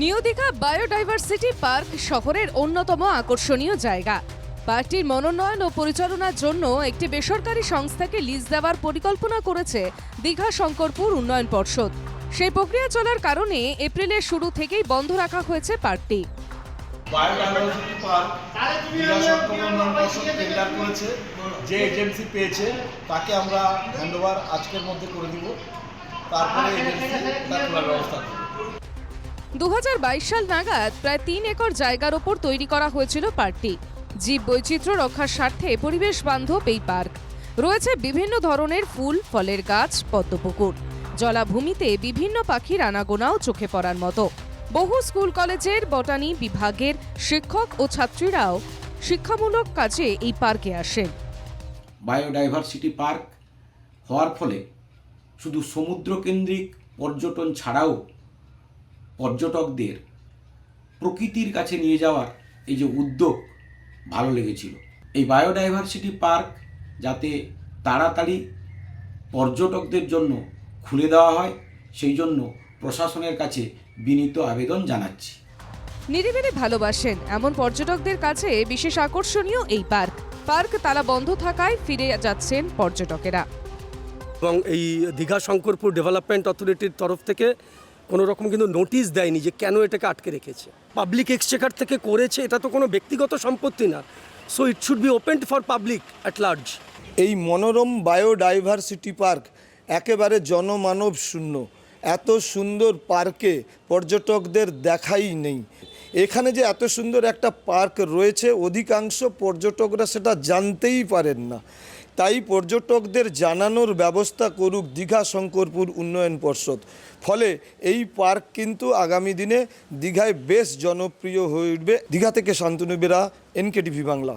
New Digha biodiversity park শহরের অন্যতম আকর্ষণীয় জায়গা। পার্কটির মনোনয়ন ও পরিচালনার জন্য একটি বেসরকারি সংস্থাকে লিজ দেওয়ার পরিকল্পনা করেছে দীঘা শঙ্করপুর উন্নয়ন পর্ষদ। সেই প্রক্রিয়া চলার কারণে এপ্রিলের শুরু থেকেই বন্ধ রাখা হয়েছে পার্কটি। যে এজেন্সি পেয়েছে, তাকে আমরা হ্যান্ডওভার আজকের মধ্যে করে দিব। তারপরে দু হাজার বাইশ সাল নাগাদ প্রায় তিন একর জায়গার ওপর তৈরি করা হয়েছিল পার্কটি। জীব বৈচিত্র্য রক্ষার স্বার্থে পরিবেশ বান্ধব এই পার্ক। রয়েছে বিভিন্ন ধরনের ফুল, ফলের গাছ, পদ্মপুকুর। জলাভূমিতে বিভিন্ন পাখির আনাগোনাও চোখে পড়ার মতো। বহু স্কুল কলেজের, বটানি বিভাগের শিক্ষক ও ছাত্রীরাও শিক্ষামূলক কাজে এই পার্কে আসেন। বায়োডাইভার্সিটি পার্ক হওয়ার ফলে শুধু সমুদ্রকেন্দ্রিক পর্যটন ছাড়াও পর্যটকদের প্রকৃতির কাছে নিয়ে যাওয়ার এই যে উদ্যোগ ভালো লেগেছিল। এই বায়োডাইভার্সিটি পার্ক যাতে তাড়াতাড়ি পর্যটকদের জন্য খুলে দেওয়া হয় সেই জন্য প্রশাসনের কাছে বিনীত আবেদন জানাচ্ছি। নিরিবিলি ভালোবাসেন এমন পর্যটকদের কাছে বিশেষ আকর্ষণীয় এই পার্ক। পার্ক তালা বন্ধ থাকায় ফিরে যাচ্ছেন পর্যটকেরা। এবং এই দীঘা শঙ্করপুর ডেভেলপমেন্ট অথরিটির তরফ থেকে কোনো রকম কিন্তু নোটিশ দেয়নি যে কেন এটাকে আটকে রেখেছে। পাবলিক এক্সচেকার থেকে করেছে, এটা তো কোনো ব্যক্তিগত সম্পত্তি না। So it should be open for public at large এই মনোরম বায়োডাইভার্সিটি পার্ক একেবারে জনমানব শূন্য। এত সুন্দর পার্কে পর্যটকদের দেখাই নেই। এখানে যে এত সুন্দর একটা পার্ক রয়েছে, অধিকাংশ পর্যটকরা সেটা জানতেই পারেন না। তাই পর্যটকদের জানানোর ব্যবস্থা করুক দীঘা শঙ্করপুর উন্নয়ন পর্ষদ। ফলে এই পার্ক কিন্তু আগামী দিনে দীঘায় বেশ জনপ্রিয় হয়ে উঠবে। দীঘা থেকে শান্তনু বেরা এনকেটিভি বাংলা।